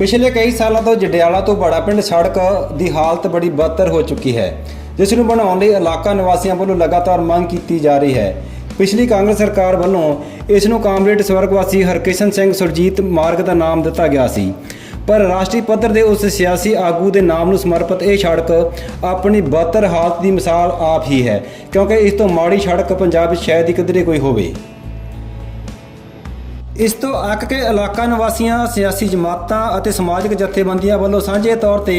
ਪਿਛਲੇ ਕਈ ਸਾਲਾਂ ਤੋਂ ਜਡਿਆਲਾ ਤੋਂ ਬੜਾ ਪਿੰਡ ਸੜਕ ਦੀ ਹਾਲਤ ਬੜੀ ਬਦਤਰ ਹੋ ਚੁੱਕੀ ਹੈ, ਜਿਸ ਨੂੰ ਬਣਾਉਣ ਲਈ ਇਲਾਕਾ ਨਿਵਾਸੀਆਂ ਵੱਲੋਂ ਲਗਾਤਾਰ ਮੰਗ ਕੀਤੀ ਜਾ ਰਹੀ ਹੈ। ਪਿਛਲੀ ਕਾਂਗਰਸ ਸਰਕਾਰ ਵੱਲੋਂ ਇਸ ਨੂੰ ਕਾਮਰੇਡ ਸਵਰਗਵਾਸੀ ਹਰਕਿਸ਼ਨ ਸਿੰਘ ਸੁਰਜੀਤ ਮਾਰਗ ਦਾ ਨਾਮ ਦਿੱਤਾ ਗਿਆ ਸੀ। ਪਰ ਰਾਸ਼ਟਰੀ ਪੱਧਰ ਦੇ ਉਸ ਸਿਆਸੀ ਆਗੂ ਦੇ ਨਾਮ ਨੂੰ ਸਮਰਪਿਤ ਇਹ ਸੜਕ ਆਪਣੀ ਬਦਤਰ ਹਾਲਤ ਦੀ ਮਿਸਾਲ ਆਪ ਹੀ ਹੈ, ਕਿਉਂਕਿ ਇਸ ਤੋਂ ਮਾੜੀ ਸੜਕ ਪੰਜਾਬ ਵਿੱਚ ਸ਼ਾਇਦ ਹੀ ਕਿਧਰੇ ਕੋਈ ਹੋਵੇ। ਇਸ ਤੋਂ ਅੱਕ ਕੇ ਇਲਾਕਾ ਨਿਵਾਸੀਆਂ, ਸਿਆਸੀ ਜਮਾਤਾਂ ਅਤੇ ਸਮਾਜਿਕ ਜਥੇਬੰਦੀਆਂ ਵੱਲੋਂ ਸਾਂਝੇ ਤੌਰ ਤੇ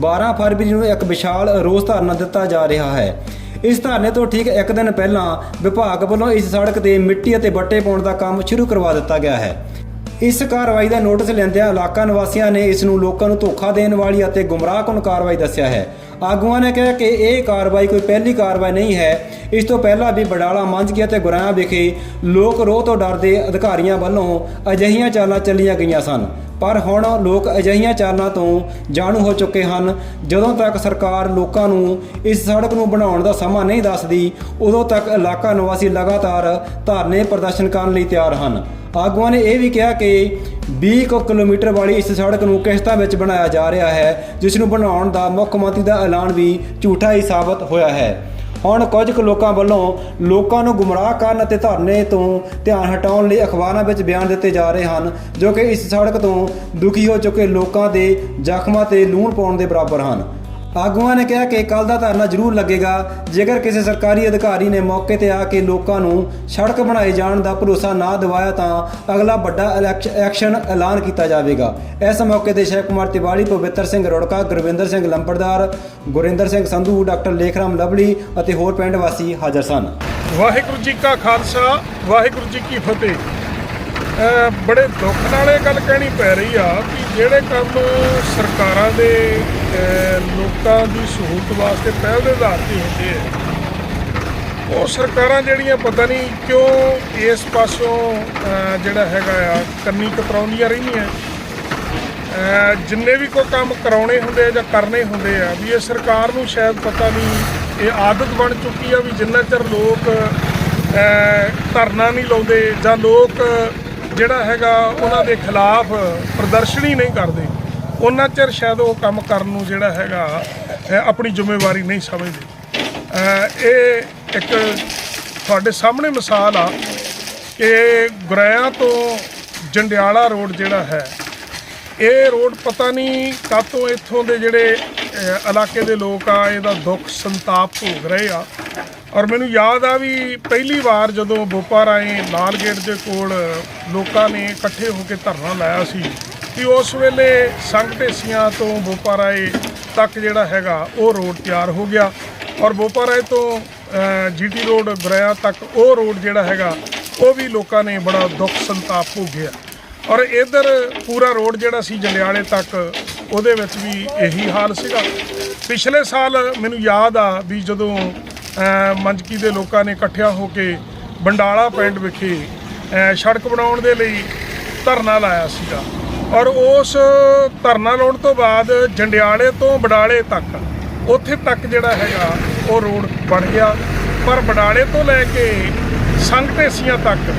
12 ਫਰਵਰੀ ਨੂੰ ਇੱਕ ਵਿਸ਼ਾਲ ਰੋਸ ਧਰਨਾ ਦਿੱਤਾ ਜਾ ਰਿਹਾ ਹੈ। ਇਸ ਧਰਨੇ ਤੋਂ ਠੀਕ ਇੱਕ ਦਿਨ ਪਹਿਲਾਂ ਵਿਭਾਗ ਵੱਲੋਂ ਇਸ ਸੜਕ ਤੇ ਮਿੱਟੀ ਅਤੇ ਬੱਟੇ ਪਾਉਣ ਦਾ ਕੰਮ ਸ਼ੁਰੂ ਕਰਵਾ ਦਿੱਤਾ ਗਿਆ ਹੈ। ਇਸ ਕਾਰਵਾਈ ਦਾ ਨੋਟਿਸ ਲੈਂਦਿਆਂ ਇਲਾਕਾ ਨਿਵਾਸੀਆਂ ਨੇ ਇਸ ਨੂੰ ਲੋਕਾਂ ਨੂੰ ਧੋਖਾ ਦੇਣ ਵਾਲੀ ਅਤੇ ਗੁੰਮਰਾਹਕੁਨ ਕਾਰਵਾਈ ਦੱਸਿਆ ਹੈ। ਆਗੂਆਂ ਨੇ ਕਿਹਾ ਕਿ ਇਹ ਕਾਰਵਾਈ ਕੋਈ ਪਹਿਲੀ ਕਾਰਵਾਈ ਨਹੀਂ ਹੈ। ਇਸ ਤੋਂ ਪਹਿਲਾਂ ਵੀ ਬਡਾਲਾ, ਮੰਝਗੀਆ ਤੇ ਗੁਰਾਇਆ ਵਿਖੇ ਲੋਕ ਰੋਹ ਤੋਂ ਡਰਦੇ ਅਧਿਕਾਰੀਆਂ ਵੱਲੋਂ ਅਜਿਹੀਆਂ ਚਾਲਾਂ ਚੱਲੀਆਂ ਗਈਆਂ ਸਨ। ਪਰ ਹੁਣ ਲੋਕ ਅਜਿਹੀਆਂ ਚਾਲਾਂ ਤੋਂ ਜਾਣੂ ਹੋ ਚੁੱਕੇ ਹਨ। ਜਦੋਂ ਤੱਕ ਸਰਕਾਰ ਲੋਕਾਂ ਨੂੰ ਇਸ ਸੜਕ ਨੂੰ ਬਣਾਉਣ ਦਾ ਸਮਾਂ ਨਹੀਂ ਦੱਸਦੀ, ਉਦੋਂ ਤੱਕ ਇਲਾਕਾ ਨਿਵਾਸੀ ਲਗਾਤਾਰ ਧਰਨੇ ਪ੍ਰਦਰਸ਼ਨ ਕਰਨ ਲਈ ਤਿਆਰ ਹਨ। ਆਗੂਆਂ ਨੇ ਇਹ ਵੀ ਕਿਹਾ ਕਿ 20 ਕੁ ਕਿਲੋਮੀਟਰ ਵਾਲੀ ਇਸ ਸੜਕ ਨੂੰ ਕਿਸ਼ਤਾਂ ਵਿੱਚ ਬਣਾਇਆ ਜਾ ਰਿਹਾ ਹੈ, ਜਿਸ ਨੂੰ ਬਣਾਉਣ ਦਾ ਮੁੱਖ ਮੰਤਰੀ ਦਾ ਐਲਾਨ ਵੀ ਝੂਠਾ ਹੀ ਸਾਬਤ ਹੋਇਆ ਹੈ। ਹੁਣ ਕੁਝ ਕੁ ਲੋਕਾਂ ਵੱਲੋਂ ਲੋਕਾਂ ਨੂੰ ਗੁੰਮਰਾਹ ਕਰਨ ਅਤੇ ਧਰਨੇ ਤੋਂ ਧਿਆਨ ਹਟਾਉਣ ਲਈ ਅਖਬਾਰਾਂ ਵਿੱਚ ਬਿਆਨ ਦਿੱਤੇ ਜਾ ਰਹੇ ਹਨ, ਜੋ ਕਿ ਇਸ ਸੜਕ ਤੋਂ ਦੁਖੀ ਹੋ ਚੁੱਕੇ ਲੋਕਾਂ ਦੇ ਜ਼ਖਮਾਂ ਤੇ ਲੂਣ ਪਾਉਣ ਦੇ ਬਰਾਬਰ ਹਨ। ਆਗੂਆਂ ਨੇ ਕਿਹਾ ਕਿ ਕੱਲ ਦਾ ਧਰਨਾ ਜ਼ਰੂਰ ਲੱਗੇਗਾ, ਜੇਕਰ ਕਿਸੇ ਸਰਕਾਰੀ ਅਧਿਕਾਰੀ ਨੇ ਮੌਕੇ ਤੇ ਆ ਕੇ ਲੋਕਾਂ ਨੂੰ ਸੜਕ ਬਣਾਏ ਜਾਣ ਦਾ ਭਰੋਸਾ ਨਾ ਦਿਵਾਇਆ ਤਾਂ ਅਗਲਾ ਵੱਡਾ ਇਲੈਕਸ਼- ਐਕਸ਼ਨ ਐਲਾਨ ਕੀਤਾ ਜਾਵੇਗਾ। ਇਸ ਮੌਕੇ ਤੇ ਸ਼ੇਖ ਕੁਮਾਰ ਤਿਵਾੜੀ ਪਵਿੱਤਰ ਸਿੰਘ ਰੋੜਕਾ, ਗੁਰਵਿੰਦਰ ਸਿੰਘ ਲੰਬੜਦਾਰ, ਗੁਰਿੰਦਰ ਸਿੰਘ ਸੰਧੂ, ਡਾਕਟਰ ਲੇਖਰਾਮ ਲਵਲੀ ਅਤੇ ਹੋਰ ਪਿੰਡ ਵਾਸੀ ਹਾਜ਼ਰ ਸਨ। ਵਾਹਿਗੁਰੂ ਜੀ ਕਾ ਖਾਲਸਾ, ਵਾਹਿਗੁਰੂ ਜੀ ਕੀ ਫਤਿਹ। ਬੜੇ ਦੁੱਖ ਨਾਲ ਇਹ ਗੱਲ ਕਹਿਣੀ ਪੈ ਰਹੀ ਆ ਕਿ ਜਿਹੜੇ ਕੰਮ ਸਰਕਾਰਾਂ ਦੇ ਲੋਕਾਂ ਦੀ ਸਹੂਲਤ ਵਾਸਤੇ ਪਹਿਲ ਦੇ ਆਧਾਰ ਤੇ ਹੁੰਦੇ ਆ, ਉਹ ਸਰਕਾਰਾਂ ਜਿਹੜੀਆਂ ਪਤਾ ਨਹੀਂ ਕਿਉਂ ਇਸ ਪਾਸੋਂ ਜਿਹੜਾ ਹੈਗਾ ਆ, ਕੰਨੀ ਕਤਰਾਉਂਦੀਆਂ ਰਹਿੰਦੀਆਂ। ਜਿੰਨੇ ਵੀ ਕੋਈ ਕੰਮ ਕਰਾਉਣੇ ਹੁੰਦੇ ਆ ਜਾਂ ਕਰਨੇ ਹੁੰਦੇ ਆ, ਵੀ ਇਹ ਸਰਕਾਰ ਨੂੰ ਸ਼ਾਇਦ ਪਤਾ ਨਹੀਂ, ਇਹ ਆਦਤ ਬਣ ਚੁੱਕੀ ਆ ਵੀ ਜਿੰਨਾ ਚਿਰ ਲੋਕ ਧਰਨਾ ਨਹੀਂ ਲਾਉਂਦੇ ਜਾਂ ਲੋਕ ਜਿਹੜਾ ਹੈਗਾ ਉਹਨਾਂ ਦੇ ਖਿਲਾਫ ਪ੍ਰਦਰਸ਼ਨੀ ਨਹੀਂ ਕਰਦੇ। ਉਹਨਾਂ ਚਿਰ ਸ਼ਾਇਦ ਉਹ ਕੰਮ ਕਰਨ ਨੂੰ ਜਿਹੜਾ ਹੈਗਾ ਆਪਣੀ ਜ਼ਿੰਮੇਵਾਰੀ ਨਹੀਂ ਸਮਝਦੇ। ਇਹ ਇੱਕ ਤੁਹਾਡੇ ਸਾਹਮਣੇ ਮਿਸਾਲ ਆ ਕਿ ਗੁਰੈਆਂ ਤੋਂ ਜੰਡਿਆਲਾ ਰੋਡ ਜਿਹੜਾ ਹੈ, ਇਹ ਰੋਡ ਪਤਾ ਨਹੀਂ ਕਾਤੋਂ ਇੱਥੋਂ ਦੇ ਜਿਹੜੇ ਇਲਾਕੇ ਦੇ ਲੋਕ ਆ, ਇਹਦਾ ਦੁੱਖ ਸੰਤਾਪ ਭੋਗ ਰਹੇ ਆ। ਔਰ ਮੈਨੂੰ ਯਾਦ ਆ ਵੀ ਪਹਿਲੀ ਵਾਰ ਜਦੋਂ ਬੋਪਾ ਰਾਏ ਲਾਲ ਗੇਟ ਦੇ ਕੋਲ ਲੋਕਾਂ ਨੇ ਇਕੱਠੇ ਹੋ ਕੇ ਧਰਨਾ ਲਾਇਆ ਸੀ ਕਿ ਉਸ ਵੇਲੇ ਸੰਘ ਢੇਸੀਆਂ ਤੋਂ ਬੋਪਾ ਰਾਏ ਤੱਕ ਜਿਹੜਾ ਹੈਗਾ ਉਹ ਰੋਡ ਤਿਆਰ ਹੋ ਗਿਆ। ਔਰ ਬੋਪਾ ਰਾਏ ਤੋਂ ਜੀਟੀ ਰੋਡ ਗੁਰਿਆ ਤੱਕ ਉਹ ਰੋਡ ਜਿਹੜਾ ਹੈਗਾ, ਉਹ ਵੀ ਲੋਕਾਂ ਨੇ ਬੜਾ ਦੁੱਖ ਸੰਤਾਪ ਭੋਗਿਆ। ਔਰ ਇਧਰ ਪੂਰਾ ਰੋਡ ਜਿਹੜਾ ਸੀ ਜੰਡਿਆਲੇ ਤੱਕ ਉਹਦੇ ਵਿੱਚ ਵੀ ਇਹੀ ਹਾਲ ਸੀਗਾ। ਪਿਛਲੇ ਸਾਲ ਮੈਨੂੰ ਯਾਦ ਆ ਵੀ ਜਦੋਂ ਮੰਜਕੀ ਦੇ ਲੋਕਾਂ ਨੇ ਇਕੱਠਿਆਂ ਹੋ ਕੇ ਬੰਡਾਲਾ ਪਿੰਡ ਵਿਖੇ ਸੜਕ ਬਣਾਉਣ ਦੇ ਲਈ ਧਰਨਾ ਲਾਇਆ ਸੀਗਾ। ਔਰ ਉਸ ਧਰਨਾ ਲਾਉਣ ਤੋਂ ਬਾਅਦ ਜੰਡਿਆਲੇ ਤੋਂ ਬਡਾਲੇ ਤੱਕ, ਉੱਥੇ ਤੱਕ ਜਿਹੜਾ ਹੈਗਾ ਉਹ ਰੋਡ ਬਣ ਗਿਆ। ਪਰ ਬਡਾਲੇ ਤੋਂ ਲੈ ਕੇ ਸੰਘ ਢੇਸੀਆਂ ਤੱਕ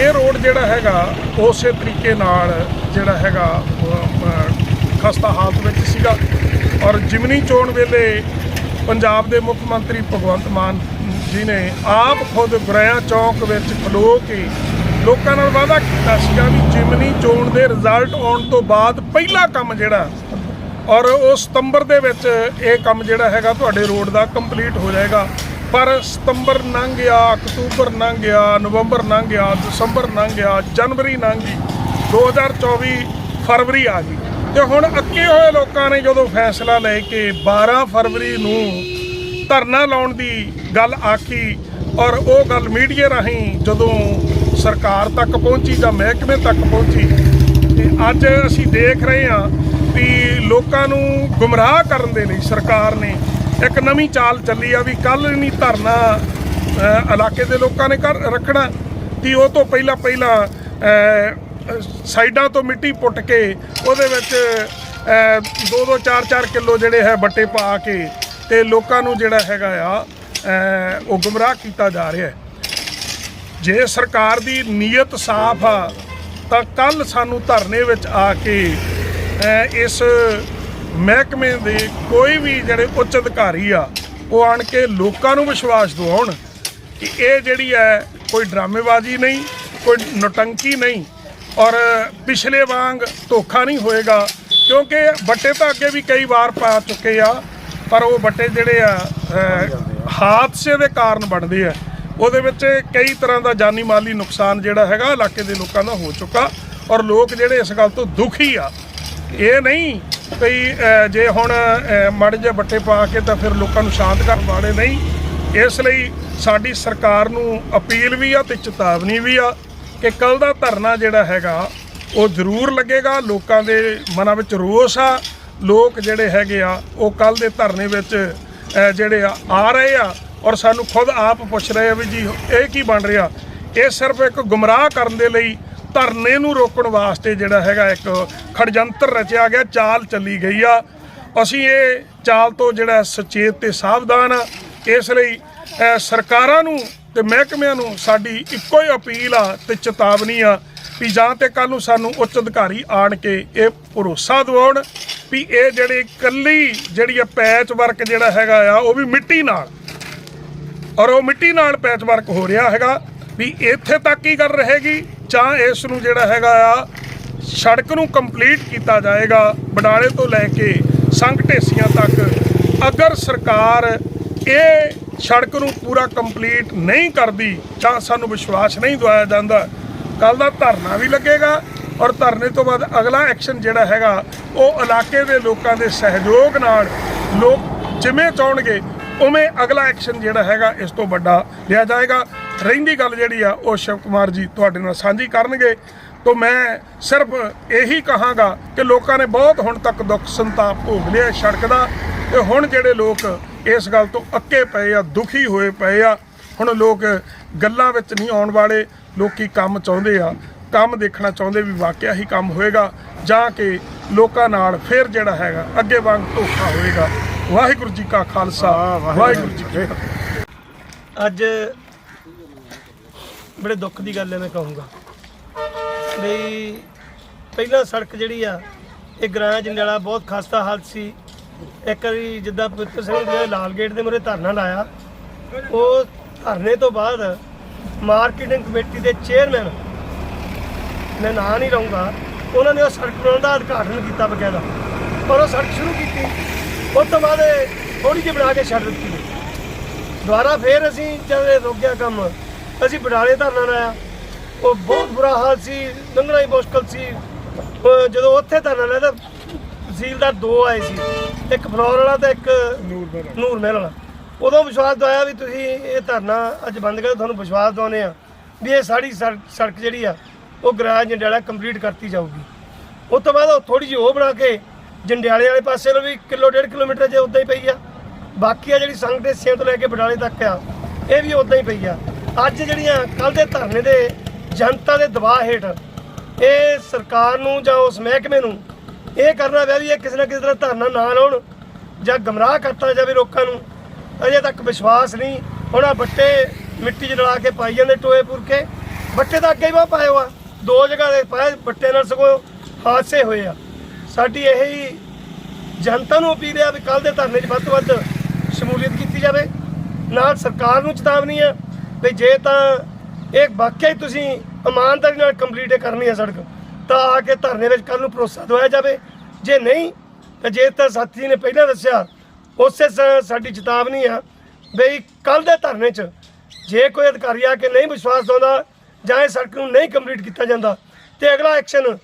ਇਹ ਰੋਡ ਜਿਹੜਾ ਹੈਗਾ, ਉਸੇ ਤਰੀਕੇ ਨਾਲ ਜਿਹੜਾ ਹੈਗਾ ਖਸਤਾ ਹਾਲਤ ਵਿੱਚ ਸੀਗਾ। ਔਰ ਜਿਮਨੀ ਚੋਣ ਵੇਲੇ ਪੰਜਾਬ ਦੇ ਮੁੱਖ ਮੰਤਰੀ ਭਗਵੰਤ ਮਾਨ ਜੀ ਨੇ ਆਪ ਖੁਦ ਗੁਰਿਆ ਚੌਂਕ ਵਿੱਚ ਖਲੋ ਕੇ ਲੋਕਾਂ ਨਾਲ ਵਾਅਦਾ ਕੀਤਾ ਸੀਗਾ ਵੀ ਜਿਮਨੀ ਚੋਣ ਦੇ ਰਿਜ਼ਲਟ ਆਉਣ ਤੋਂ ਬਾਅਦ ਪਹਿਲਾ ਕੰਮ ਜਿਹੜਾ, ਔਰ ਉਹ ਸਤੰਬਰ ਦੇ ਵਿੱਚ ਇਹ ਕੰਮ ਜਿਹੜਾ ਹੈਗਾ ਤੁਹਾਡੇ ਰੋਡ ਦਾ ਕੰਪਲੀਟ ਹੋ ਜਾਏਗਾ। ਪਰ ਸਤੰਬਰ ਲੰਘ ਗਿਆ, ਅਕਤੂਬਰ ਲੰਘ ਗਿਆ, ਨਵੰਬਰ ਲੰਘ ਗਿਆ, ਦਸੰਬਰ ਲੰਘ ਗਿਆ, ਜਨਵਰੀ ਲੰਘ ਗਈ 2024 ਫਰਵਰੀ ਆ ਗਈ। ਤੇ ਹੁਣ ਅੱਕੇ ਹੋਏ ਲੋਕਾਂ ਨੇ ਜਦੋਂ ਫੈਸਲਾ ਲੈ ਕੇ 12 ਫਰਵਰੀ ਨੂੰ ਧਰਨਾ ਲਾਉਣ ਦੀ ਗੱਲ ਆਖੀ ਔਰ ਉਹ ਗੱਲ ਮੀਡੀਆ ਰਾਹੀਂ ਜਦੋਂ ਸਰਕਾਰ ਤੱਕ ਪਹੁੰਚੀ ਜਾਂ ਮਹਿਕਮੇ ਤੱਕ ਪਹੁੰਚੀ, ਤੇ ਅੱਜ ਅਸੀਂ ਦੇਖ ਰਹੇ ਹਾਂ ਵੀ ਲੋਕਾਂ ਨੂੰ ਗੁੰਮਰਾਹ ਕਰਨ ਦੇ ਲਈ ਸਰਕਾਰ ਨੇ ਇੱਕ ਨਵੀਂ ਚਾਲ ਚੱਲੀ ਆ ਵੀ ਕੱਲ ਨਹੀਂ ਧਰਨਾ ਇਲਾਕੇ ਦੇ ਲੋਕਾਂ ਨੇ ਕਰ ਰੱਖਣਾ। ਕਿ ਉਹ ਤੋਂ ਪਹਿਲਾਂ ਪਹਿਲਾਂ ਸਾਈਡਾਂ ਤੋਂ ਮਿੱਟੀ ਪੁੱਟ ਕੇ ਉਹਦੇ ਵਿੱਚ 2-2 4-4 ਕਿਲੋ ਜਿਹੜੇ ਹੈ ਬੱਟੇ ਪਾ ਕੇ ਤੇ ਲੋਕਾਂ ਨੂੰ ਜਿਹੜਾ ਹੈਗਾ ਆ ਉਹ ਗੁੰਮਰਾਹ ਕੀਤਾ ਜਾ ਰਿਹਾ ਹੈ। ਜੇ ਸਰਕਾਰ ਦੀ ਨੀਅਤ ਸਾਫ਼ ਆ, ਤਾਂ ਕੱਲ ਸਾਨੂੰ ਧਰਨੇ ਵਿੱਚ ਆ ਕੇ ਇਸ ਮਹਿਕਮੇ ਦੇ ਕੋਈ ਵੀ ਜਿਹੜੇ ਉੱਚ ਅਧਿਕਾਰੀ ਆ, ਉਹ ਆਣ ਕੇ ਲੋਕਾਂ ਨੂੰ ਵਿਸ਼ਵਾਸ ਦਿਵਾਉਣ ਕਿ ਇਹ ਜਿਹੜੀ ਹੈ ਕੋਈ ਡਰਾਮੇਬਾਜ਼ੀ ਨਹੀਂ, ਕੋਈ ਨੋਟੰਕੀ ਨਹੀਂ ਔਰ ਪਿਛਲੇ ਵਾਂਗ ਧੋਖਾ ਨਹੀਂ ਹੋਏਗਾ ਕਿਉਂਕਿ ਬੱਟੇ ਤਾਂ ਅੱਗੇ ਵੀ ਕਈ ਵਾਰ ਪਾ ਚੁੱਕੇ ਆ ਪਰ ਉਹ ਬੱਟੇ ਜਿਹੜੇ ਆ ਹਾਦਸੇ ਦੇ ਕਾਰਨ ਬਣਦੇ ਆ। ਉਹਦੇ ਵਿੱਚ ਕਈ ਤਰ੍ਹਾਂ ਦਾ ਜਾਨੀ ਮਾਲੀ ਨੁਕਸਾਨ ਜਿਹੜਾ ਹੈਗਾ ਇਲਾਕੇ ਦੇ ਲੋਕਾਂ ਦਾ ਹੋ ਚੁੱਕਾ ਔਰ ਲੋਕ ਜਿਹੜੇ ਇਸ ਗੱਲ ਤੋਂ ਦੁਖੀ ਆ। ਇਹ ਨਹੀਂ ਵੀ ਜੇ ਹੁਣ ਅਹ, ਮਾੜੇ ਜਿਹੇ ਬੱਟੇ ਪਾ ਕੇ ਤਾਂ ਫਿਰ ਲੋਕਾਂ ਨੂੰ ਸ਼ਾਂਤ ਕਰਨ ਵਾਲੇ ਨਹੀਂ। ਇਸ ਲਈ ਸਾਡੀ ਸਰਕਾਰ ਨੂੰ ਅਪੀਲ ਵੀ ਆ ਤੇ ਚੇਤਾਵਨੀ ਵੀ ਆ। ਕਿ ਕੱਲ ਦਾ ਧਰਨਾ ਜਿਹੜਾ ਹੈਗਾ, ਉਹ ਜ਼ਰੂਰ ਲੱਗੇਗਾ। ਲੋਕਾਂ ਦੇ ਮਨਾਂ ਵਿੱਚ ਰੋਸ ਆ। ਲੋਕ ਜਿਹੜੇ ਹੈਗੇ ਆ, ਉਹ ਕੱਲ ਦੇ ਧਰਨੇ ਵਿੱਚ ਜਿਹੜੇ ਆ ਆ ਰਹੇ ਆ। ਔਰ ਸਾਨੂੰ ਖੁਦ ਆਪ ਪੁੱਛ ਰਹੇ ਆ ਵੀ ਜੀ, ਇਹ ਕੀ ਬਣ ਰਿਹਾ? ਇਹ ਸਿਰਫ ਇੱਕ ਗੁੰਮਰਾਹ ਕਰਨ ਦੇ ਲਈ ਧਰਨੇ ਨੂੰ ਰੋਕਣ ਵਾਸਤੇ ਜਿਹੜਾ ਹੈਗਾ, ਇੱਕ ਖੜਜੰਤਰ ਰਚਿਆ ਗਿਆ, ਚਾਲ ਚੱਲੀ ਗਈ ਆ। ਅਸੀਂ ਇਹ ਚਾਲ ਤੋਂ ਜਿਹੜਾ ਸੁਚੇਤ ਤੇ ਸਾਵਧਾਨ ਆ। ਇਸ ਲਈ ਸਰਕਾਰਾਂ ਨੂੰ ਤੇ ਮਹਿਕਮਿਆਂ ਨੂੰ ਸਾਡੀ ਇੱਕੋ ਹੀ ਅਪੀਲ ਆ ਤੇ ਚੇਤਾਵਨੀ ਆ ਵੀ ਜਾਂ ਤੇ ਕੱਲ ਨੂੰ ਸਾਨੂੰ ਉੱਚ ਅਧਿਕਾਰੀ ਆਣ ਕੇ ਇਹ ਭਰੋਸਾ ਦਿਵਾਉਣ ਵੀ ਇਹ ਜਿਹੜੇ ਕੱਲੀ ਜਿਹੜੀ ਆ ਪੈਚ ਵਰਕ ਜਿਹੜਾ ਹੈਗਾ ਆ, ਉਹ ਵੀ ਮਿੱਟੀ ਨਾਲ। ਔਰ ਉਹ ਮਿੱਟੀ ਨਾਲ ਪੈਚ ਵਰਕ ਹੋ ਰਿਹਾ ਹੈਗਾ ਵੀ ਇੱਥੇ ਤੱਕ ਹੀ ਕਰ ਰਹੇਗੀ ਜਾਂ ਇਸ ਨੂੰ ਜਿਹੜਾ ਹੈਗਾ ਆ, ਸੜਕ ਨੂੰ ਕੰਪਲੀਟ ਕੀਤਾ ਜਾਏਗਾ, ਬਡਾਲੇ ਤੋਂ ਲੈ ਕੇ ਸੰਘ ਢੇਸੀਆਂ ਤੱਕ। ਅਗਰ ਸਰਕਾਰ ਇਹ ਸੜਕ ਨੂੰ ਪੂਰਾ ਕੰਪਲੀਟ ਨਹੀਂ ਕਰਦੀ ਤਾਂ ਸਾਨੂੰ ਵਿਸ਼ਵਾਸ ਨਹੀਂ ਦਵਾਇਆ ਜਾਂਦਾ ਕੱਲ ਦਾ ਧਰਨਾ ਵੀ ਲੱਗੇਗਾ ਔਰ ਧਰਨੇ ਤੋਂ ਬਾਅਦ ਅਗਲਾ ਐਕਸ਼ਨ ਜਿਹੜਾ ਹੈਗਾ, ਉਹ ਇਲਾਕੇ ਦੇ ਲੋਕਾਂ ਦੇ ਸਹਿਯੋਗ ਨਾਲ ਲੋਕ ਜਿਵੇਂ ਚਾਹਣਗੇ, ਉਵੇਂ ਅਗਲਾ ਐਕਸ਼ਨ ਜਿਹੜਾ ਹੈਗਾ, ਇਸ ਤੋਂ ਵੱਡਾ ਲਿਆ ਜਾਏਗਾ। ਰਹਿੰਦੀ ਗੱਲ ਜਿਹੜੀ ਆ, ਉਹ ਸ਼ਿਵ ਕੁਮਾਰ ਜੀ ਤੁਹਾਡੇ ਨਾਲ ਸਾਂਝੀ ਕਰਨਗੇ। ਤੋਂ ਮੈਂ ਸਿਰਫ ਇਹੀ ਕਹਾਂਗਾ ਕਿ ਲੋਕਾਂ ਨੇ ਬਹੁਤ ਹੁਣ ਤੱਕ ਦੁੱਖ ਸੰਤਾਪ ਭੋਗ ਲਿਆ ਸੜਕ ਦਾ, ਤੇ ਹੁਣ ਜਿਹੜੇ ਲੋਕ ਇਸ ਗੱਲ ਤੋਂ ਅੱਕੇ ਪਏ ਆ ਦੁਖੀ ਹੋਏ ਪਏ ਆ। ਹੁਣ ਲੋਕ ਗੱਲਾਂ ਵਿੱਚ ਨਹੀਂ ਆਉਣ ਵਾਲੇ ਲੋਕੀ ਕੰਮ ਚਾਹੁੰਦੇ ਆ। ਕੰਮ ਦੇਖਣਾ ਚਾਹੁੰਦੇ ਵੀ ਵਾਕਿਆ ਹੀ ਕੰਮ ਹੋਏਗਾ ਜਾਂ ਕਿ ਲੋਕਾਂ ਨਾਲ ਫਿਰ ਜਿਹੜਾ ਹੈਗਾ ਅੱਗੇ ਵਾਂਗ ਧੋਖਾ ਹੋਏਗਾ। ਵਾਹਿਗੁਰੂ ਜੀ ਕਾ ਖਾਲਸਾ ਵਾਹਿਗੁਰੂ ਜੀ ਕੀ ਫਤਿਹ। ਅੱਜ ਬੜੇ ਦੁੱਖ ਦੀ ਗੱਲ ਹੈ ਮੈਂ ਕਹੂੰਗਾ। ਵੀ ਪਹਿਲਾਂ ਸੜਕ ਜਿਹੜੀ ਆ ਇਹ ਗ੍ਰਾਂ ਜੰਡਿਆਲਾ ਬਹੁਤ ਖਸਤਾ ਹਾਲਤ ਸੀ। ਇੱਕ ਵਾਰੀ ਜਿੱਦਾਂ ਪਵਿੱਤਰ ਸਿੰਘ ਨੇ ਲਾਲ ਗੇਟ ਦੇ ਮੂਹਰੇ ਧਰਨਾ ਲਾਇਆ, ਉਹ ਧਰਨੇ ਤੋਂ ਬਾਅਦ ਮਾਰਕੀਟਿੰਗ ਕਮੇਟੀ ਦੇ ਚੇਅਰਮੈਨ ਮੈਂ ਨਾਂ ਨਹੀਂ ਲਊਂਗਾ, ਉਹਨਾਂ ਨੇ ਉਹ ਸੜਕ ਬਣਾਉਣ ਦਾ ਉਦਘਾਟਨ ਕੀਤਾ ਬਕਾਇਦਾ। ਪਰ ਉਹ ਸੜਕ ਸ਼ੁਰੂ ਕੀਤੀ, ਉਸ ਤੋਂ ਬਾਅਦ ਥੋੜੀ ਜਿਹੀ ਬਣਾ ਕੇ ਛੱਡ ਦਿੱਤੀ। ਦੁਬਾਰਾ ਫੇਰ ਅਸੀਂ ਜਦ ਇਹ ਰੁਕ ਗਿਆ ਕੰਮ, ਅਸੀਂ ਬਡਾਲੇ ਧਰਨਾ ਲਾਇਆ। ਉਹ ਬਹੁਤ ਬੁਰਾ ਹਾਲ ਸੀ, ਲੰਘਣਾ ਹੀ ਮੁਸ਼ਕਲ ਸੀ। ਉਹ ਜਦੋਂ ਉੱਥੇ ਧਰਨਾ ਲਾਇਆ ਤਾਂ ਤਹਿਸੀਲਦਾਰ ਦੋ ਆਏ ਸੀ ਇੱਕ ਫਲੋਰ ਵਾਲਾ ਤੇ ਇੱਕ ਨੂਰ ਮਹਿਲ ਵਾਲਾ। ਉਦੋਂ ਵਿਸ਼ਵਾਸ ਦਵਾਇਆ ਵੀ ਤੁਸੀਂ ਇਹ ਧਰਨਾ ਅੱਜ ਬੰਦ ਕਰੋ ਤੁਹਾਨੂੰ ਵਿਸ਼ਵਾਸ ਦਵਾਉਂਦੇ ਆ ਵੀ ਇਹ ਸਾਡੀ ਸੜਕ ਜਿਹੜੀ ਆ ਉਹ ਗਰਾਜ ਜੰਡਿਆਲਾ ਕੰਪਲੀਟ ਕਰਤੀ ਜਾਊਗੀ। ਉਸ ਤੋਂ ਬਾਅਦ ਉਹ ਥੋੜੀ ਜਿਹੀ ਉਹ ਬਣਾ ਕੇ ਜੰਡਿਆਲੇ ਵਾਲੇ ਪਾਸੇ ਨੂੰ ਵੀ ਕਿਲੋ ਡੇਢ ਕਿਲੋਮੀਟਰ ਜੇ ਉਦਾਂ ਹੀ ਪਈ ਆ। ਬਾਕੀ ਆ ਜਿਹੜੀ ਸੰਗਤ ਦੇ ਸਿਆਂ ਤੋਂ ਲੈ ਕੇ ਬਡਾਲੇ ਤੱਕ ਆ ਇਹ ਵੀ ਉਦਾਂ ਹੀ ਪਈ ਆ। ਅੱਜ ਜਿਹੜੀਆਂ ਕੱਲ ਦੇ ਧਰਨੇ ਦੇ ਜਨਤਾ ਦੇ ਦਬਾਅ ਹੇਠ ਇਹ ਸਰਕਾਰ ਨੂੰ ਜਾਂ ਉਸ ਮਹਿਕਮੇ ਨੂੰ ਇਹ ਕਰਨਾ ਪਿਆ ਵੀ ਇਹ ਕਿਸੇ ਨਾ ਕਿਸੇ ਤਰ੍ਹਾਂ ਧਰਨਾ ਨਾ ਲਾਉਣ ਜਾਂ ਗਮਰਾਹ ਕਰਤਾ ਜਾਵੇ ਲੋਕਾਂ ਨੂੰ, ਅਜੇ ਤੱਕ ਵਿਸ਼ਵਾਸ ਨਹੀਂ। ਹੁਣ ਆਹ ਬੱਟੇ ਮਿੱਟੀ 'ਚ ਰਲਾ ਕੇ ਪਾਈ ਜਾਂਦੇ ਟੋਏ ਪੁਰਕੇ। ਬੱਟੇ ਤਾਂ ਅੱਗੇ ਹੀ ਬਹੁਤ ਪਾਏ ਹੋਆ ਦੋ ਜਗ੍ਹਾ ਦੇ ਪਾਏ, ਬੱਟੇ ਨਾਲ ਸਗੋਂ ਹਾਦਸੇ ਹੋਏ ਆ। ਸਾਡੀ ਇਹ ਹੀ ਜਨਤਾ ਨੂੰ ਅਪੀਲ ਆ ਵੀ ਕੱਲ ਦੇ ਧਰਨੇ 'ਚ ਵੱਧ ਤੋਂ ਵੱਧ ਸ਼ਮੂਲੀਅਤ ਕੀਤੀ ਜਾਵੇ। ਨਾਲ ਸਰਕਾਰ ਨੂੰ ਚੇਤਾਵਨੀ ਆ ਵੀ ਜੇ ਤਾਂ ਇਹ ਵਾਕਿਆ ਹੀ ਤੁਸੀਂ ਇਮਾਨਦਾਰੀ ਨਾਲ ਕੰਪਲੀਟ ਕਰਨੀ ਹੈ ਸੜਕ ਤਾਂ ਆ ਕੇ ਧਰਨੇ ਵਿੱਚ ਕੱਲ ਨੂੰ ਭਰੋਸਾ ਦਵਾਇਆ ਜਾਵੇ। ਜੇ ਨਹੀਂ ਤਾਂ ਜੇ ਤਾਂ ਸਾਥੀ ਨੇ ਪਹਿਲਾਂ ਦੱਸਿਆ ਉਸੇ ਸ- ਸਾਡੀ ਚੇਤਾਵਨੀ ਆ ਬਈ ਕੱਲ ਦੇ ਧਰਨੇ 'ਚ ਜੇ ਕੋਈ ਅਧਿਕਾਰੀ ਆ ਕੇ ਨਹੀਂ ਵਿਸ਼ਵਾਸ ਦਿਵਾਉਂਦਾ ਜਾਂ ਇਹ ਸੜਕ ਨੂੰ ਨਹੀਂ ਕੰਪਲੀਟ ਕੀਤਾ ਜਾਂਦਾ ਤੇ ਅਗਲਾ ਐਕਸ਼ਨ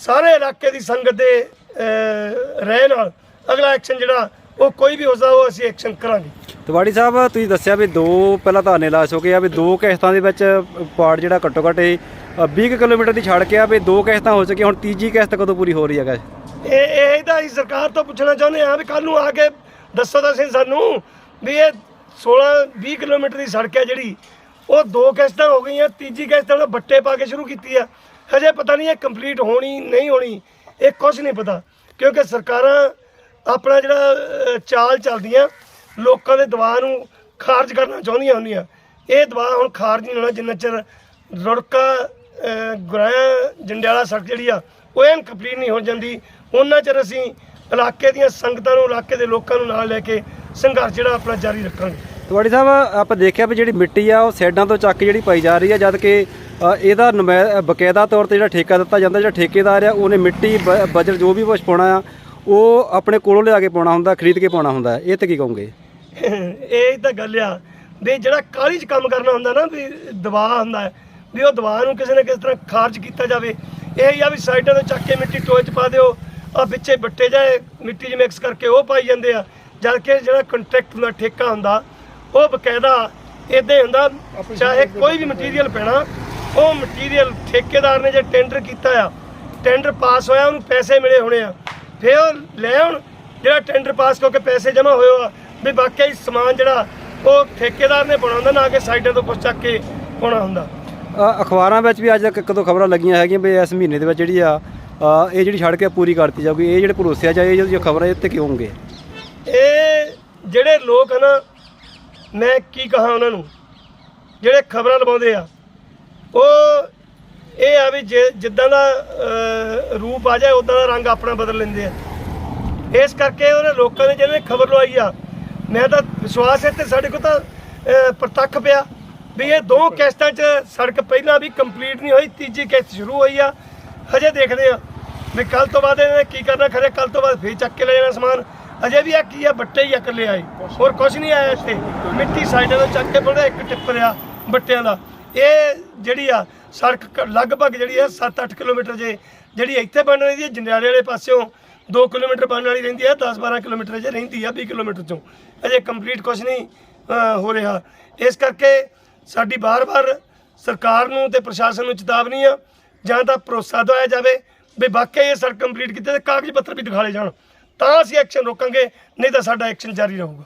ਸਾਰੇ ਇਲਾਕੇ ਦੀ ਸੰਗਤ ਦੇ ਰਹਿ ਨਾਲ ਅਗਲਾ ਐਕਸ਼ਨ ਜਿਹੜਾ ਉਹ ਕੋਈ ਵੀ ਹੋ ਸਕਦਾ ਉਹ ਅਸੀਂ ਐਕਸ਼ਨ ਕਰਾਂਗੇ। ਤਵਾੜੀ ਸਾਹਿਬ ਤੁਸੀਂ ਦੱਸਿਆ ਵੀ ਦੋ ਪਹਿਲਾਂ ਧਰਨੇ ਲਾ ਚੁੱਕੇ ਆ ਵੀ ਦੋ ਕਿਸ਼ਤਾਂ ਦੇ ਵਿੱਚ ਪਾੜ ਜਿਹੜਾ ਘੱਟੋ ਘੱਟ ਇਹ, 20 ਕੁ ਕਿਲੋਮੀਟਰ ਦੀ ਛੱਡ ਕੇ ਆ ਵੀ ਦੋ ਕਿਸ਼ਤਾਂ ਹੋ ਚੁੱਕੀਆਂ, ਹੁਣ ਤੀਜੀ ਕਿਸ਼ਤ ਕਦੋਂ ਪੂਰੀ ਹੋ ਰਹੀ ਹੈਗਾ? ਇਹ ਇਹ ਤਾਂ ਅਸੀਂ ਸਰਕਾਰ ਤੋਂ ਪੁੱਛਣਾ ਚਾਹੁੰਦੇ ਹਾਂ ਵੀ ਕੱਲ ਨੂੰ ਆ ਕੇ ਦੱਸੋ ਤਾਂ ਸਹੀ ਸਾਨੂੰ ਵੀ ਇਹ 16 20 ਕਿਲੋਮੀਟਰ ਦੀ ਸੜਕ ਹੈ ਜਿਹੜੀ, ਉਹ ਦੋ ਕਿਸ਼ਤਾਂ ਹੋ ਗਈਆਂ, ਤੀਜੀ ਕਿਸ਼ਤ ਉਹਨੇ ਬੱਟੇ ਪਾ ਕੇ ਸ਼ੁਰੂ ਕੀਤੀ ਆ। ਹਜੇ ਪਤਾ ਨਹੀਂ ਇਹ ਕੰਪਲੀਟ ਹੋਣੀ, ਨਹੀਂ ਹੋਣੀ, ਇਹ ਕੁਝ ਨਹੀਂ ਪਤਾ, ਕਿਉਂਕਿ ਸਰਕਾਰਾਂ ਆਪਣਾ ਜਿਹੜਾ ਚਾਲ ਚੱਲਦੀਆਂ, ਲੋਕਾਂ ਦੇ ਦਬਾਅ ਨੂੰ ਖਾਰਜ ਕਰਨਾ ਚਾਹੁੰਦੀਆਂ ਹੁੰਦੀਆਂ। ਇਹ ਦਬਾਅ ਹੁਣ ਖਾਰਜ ਨਹੀਂ ਹੋਣਾ, ਜਿੰਨਾ ਚਿਰ ਰੁੜਕਾ ਗੁਰਾਇਆ ਜੰਡਿਆਲਾ ਸੜਕ ਜਿਹੜੀ ਆ ਉਹ ਐਨ ਕੰਪਲੀਟ ਨਹੀਂ ਹੋ ਜਾਂਦੀ। ਉਹਨਾਂ ਚਿਰ ਅਸੀਂ ਇਲਾਕੇ ਦੀਆਂ ਸੰਗਤਾਂ ਨੂੰ ਇਲਾਕੇ ਦੇ ਲੋਕਾਂ ਨੂੰ ਨਾਲ ਲੈ ਕੇ ਸੰਘਰਸ਼ ਜਿਹੜਾ ਆਪਣਾ ਜਾਰੀ ਰੱਖਾਂਗੇ। ਤੁਹਾਡੀ ਸਾਹਿਬ ਆਪਾਂ ਦੇਖਿਆ ਵੀ ਜਿਹੜੀ ਮਿੱਟੀ ਆ ਉਹ ਸਾਈਡਾਂ ਤੋਂ ਚੱਕ ਜਿਹੜੀ ਪਾਈ ਜਾ ਰਹੀ ਹੈ ਜਦ ਕਿ ਇਹਦਾ ਬਕਾਇਦਾ ਤੌਰ ਤੇ ਜਿਹੜਾ ਠੇਕਾ ਦਿੱਤਾ ਜਾਂਦਾ ਜਿਹੜਾ ਠੇਕੇਦਾਰ ਆ ਉਹਨੇ ਮਿੱਟੀ ਬਜਰ ਜੋ ਵੀ ਕੁਛ ਪਾਉਣਾ ਆ ਉਹ ਆਪਣੇ ਕੋਲੋਂ ਲਿਆ ਕੇ ਪਾਉਣਾ ਹੁੰਦਾ ਖਰੀਦ ਕੇ ਪਾਉਣਾ ਹੁੰਦਾ। ਇਹ ਤੇ ਕੀ ਕਹੋਗੇ? ਇਹ ਤਾਂ ਗੱਲ ਆ। ਵੀ ਜਿਹੜਾ ਕਾਹਲੀ 'ਚ ਕੰਮ ਕਰਨਾ ਹੁੰਦਾ ਨਾ ਵੀ ਦਬਾਅ ਹੁੰਦਾ ਵੀ ਉਹ ਦਬਾਅ ਨੂੰ ਕਿਸੇ ਨਾ ਕਿਸੇ ਤਰ੍ਹਾਂ ਖਾਰਜ ਕੀਤਾ ਜਾਵੇ। ਇਹ ਆ ਵੀ ਸਾਈਡਾਂ ਤੋਂ ਚੱਕ ਕੇ ਮਿੱਟੀ ਟੋਏ 'ਚ ਪਾ ਦਿਓ ਆ ਵਿੱਚੇ ਬੱਟੇ ਜਾਏ ਮਿੱਟੀ 'ਚ ਮਿਕਸ ਕਰਕੇ ਉਹ ਪਾਈ ਜਾਂਦੇ ਆ। ਜਦ ਕਿ ਜਿਹੜਾ ਕੰਟਰੈਕਟ ਦਾ ਠੇਕਾ ਹੁੰਦਾ ਉਹ ਬਕਾਇਦਾ ਇਦਾਂ ਹੁੰਦਾ ਚਾਹੇ ਕੋਈ ਵੀ ਮਟੀਰੀਅਲ ਪੈਣਾ ਉਹ ਮਟੀਰੀਅਲ ਠੇਕੇਦਾਰ ਨੇ ਜੇ ਟੈਂਡਰ ਕੀਤਾ ਆ ਟੈਂਡਰ ਪਾਸ ਹੋਇਆ ਉਹਨੂੰ ਪੈਸੇ ਮਿਲੇ ਹੋਣੇ ਆ। ਫਿਰ ਉਹ ਲੈ ਆਉਣ ਜਿਹੜਾ ਟੈਂਡਰ ਪਾਸ ਕਰਕੇ ਪੈਸੇ ਜਮ੍ਹਾਂ ਹੋਏ ਆ ਵੀ ਵਾਕਈ ਸਮਾਨ ਜਿਹੜਾ ਉਹ ਠੇਕੇਦਾਰ ਨੇ ਹੁੰਦਾ ਨਾ ਕਿ ਸਾਈਡਾਂ ਤੋਂ ਕੁਛ ਚੱਕ ਕੇ ਪਾਉਣਾ ਹੁੰਦਾ। ਅਖਬਾਰਾਂ ਵਿੱਚ ਵੀ ਅੱਜ ਤੱਕ ਇੱਕ ਦੋ ਖਬਰਾਂ ਲੱਗੀਆਂ ਹੈਗੀਆਂ ਵੀ ਇਸ ਮਹੀਨੇ ਦੇ ਵਿੱਚ ਜਿਹੜੀ ਆ ਇਹ ਜਿਹੜੀ ਸੜਕ ਹੈ ਪੂਰੀ ਕਰਤੀ ਜਾਊਗੀ, ਇਹ ਜਿਹੜੇ ਭਰੋਸਿਆ ਜਾਏ ਜਿਹੜੀਆਂ ਖਬਰਾਂ ਇਹ ਤੇ ਕਿਉਂ ਹੋਣਗੇ? ਇਹ ਜਿਹੜੇ ਲੋਕ ਹਨ ਮੈਂ ਕੀ ਕਹਾਂ ਉਹਨਾਂ ਨੂੰ, ਜਿਹੜੇ ਖਬਰਾਂ ਲਵਾਉਂਦੇ ਆ, ਉਹ ਇਹ ਆ ਵੀ ਜੇ ਜਿੱਦਾਂ ਦਾ ਰੂਪ ਆ ਜਾਏ ਉਦਾਂ ਦਾ ਰੰਗ ਆਪਣਾ ਬਦਲ ਲੈਂਦੇ ਆ। ਇਸ ਕਰਕੇ ਉਹਨੇ ਲੋਕਾਂ ਨੇ ਜਿਹਨੇ ਖਬਰ ਲਵਾਈ ਆ, ਮੈਂ ਤਾਂ ਵਿਸ਼ਵਾਸ ਹੈ ਤੇ ਸਾਡੇ ਕੋਲ ਤਾਂ ਪ੍ਰਤੱਖ ਪਿਆ। ਵੀ ਇਹ ਦੋ ਕਿਸ਼ਤਾਂ 'ਚ ਸੜਕ ਪਹਿਲਾਂ ਵੀ ਕੰਪਲੀਟ ਨਹੀਂ ਹੋਈ ਤੀਜੀ ਕਿਸ਼ਤ ਸ਼ੁਰੂ ਹੋਈ ਆ। ਹਜੇ ਦੇਖਦੇ ਆ। ਵੀ ਕੱਲ ਤੋਂ ਬਾਅਦ ਇਹਨੇ ਕੀ ਕਰਨਾ? ਖਰੇ ਕੱਲ ਤੋਂ ਬਾਅਦ ਫੇਰ ਚੱਕ ਕੇ ਲੈ ਜਾਣਾ ਸਮਾਨ। ਅਜੇ ਵੀ ਆ ਕੀ ਆ? ਬੱਟੇ ਹੀ ਆ ਇਕੱਲੇ ਆਏ। ਹੋਰ ਕੁਝ ਨਹੀਂ ਆਇਆ ਇੱਥੇ। ਮਿੱਟੀ ਸਾਈਡਾਂ ਤੋਂ ਚੱਕ ਕੇ ਬੜਾ ਇੱਕ ਟਿੱਪਰ ਆ ਬੱਟਿਆਂ ਦਾ। ਇਹ ਜਿਹੜੀ ਆ ਸੜਕ ਲਗਭਗ ਜਿਹੜੀ ਆ 7-8 ਕਿਲੋਮੀਟਰ ਜੇ ਜਿਹੜੀ ਇੱਥੇ ਬਣ ਰਹੀ ਹੈ ਜੰਡਿਆਲੇ ਵਾਲੇ ਪਾਸਿਓਂ 2 ਕਿਲੋਮੀਟਰ ਬਣਨ ਵਾਲੀ ਰਹਿੰਦੀ ਹੈ 10-12 ਕਿਲੋਮੀਟਰ ਜੇ ਰਹਿੰਦੀ ਆ 20 ਕਿਲੋਮੀਟਰ ਚੋਂ। ਅਜੇ ਕੰਪਲੀਟ ਕੁਝ ਨਹੀਂ ਹੋ ਰਿਹਾ। ਇਸ ਕਰਕੇ ਸਾਡੀ ਬਾਰ-ਬਾਰ ਸਰਕਾਰ ਨੂੰ ਤੇ ਪ੍ਰਸ਼ਾਸਨ ਨੂੰ ਚੇਤਾਵਨੀ ਆ, ਜਾਂ ਤਾਂ ਭਰੋਸਾ ਦਵਾਇਆ ਜਾਵੇ ਵੀ ਵਾਕਈ ਇਹ ਸੜਕ ਕੰਪਲੀਟ ਕੀਤੇ ਤੇ ਕਾਗਜ਼ ਪੱਤਰ ਵੀ ਦਿਖਾਲੇ ਜਾਣ। ਤਾਂ ਅਸੀਂ ਐਕਸ਼ਨ ਰੋਕਾਂਗੇ, ਨਹੀਂ ਤਾਂ ਸਾਡਾ ਐਕਸ਼ਨ ਜਾਰੀ ਰਹੂਗਾ।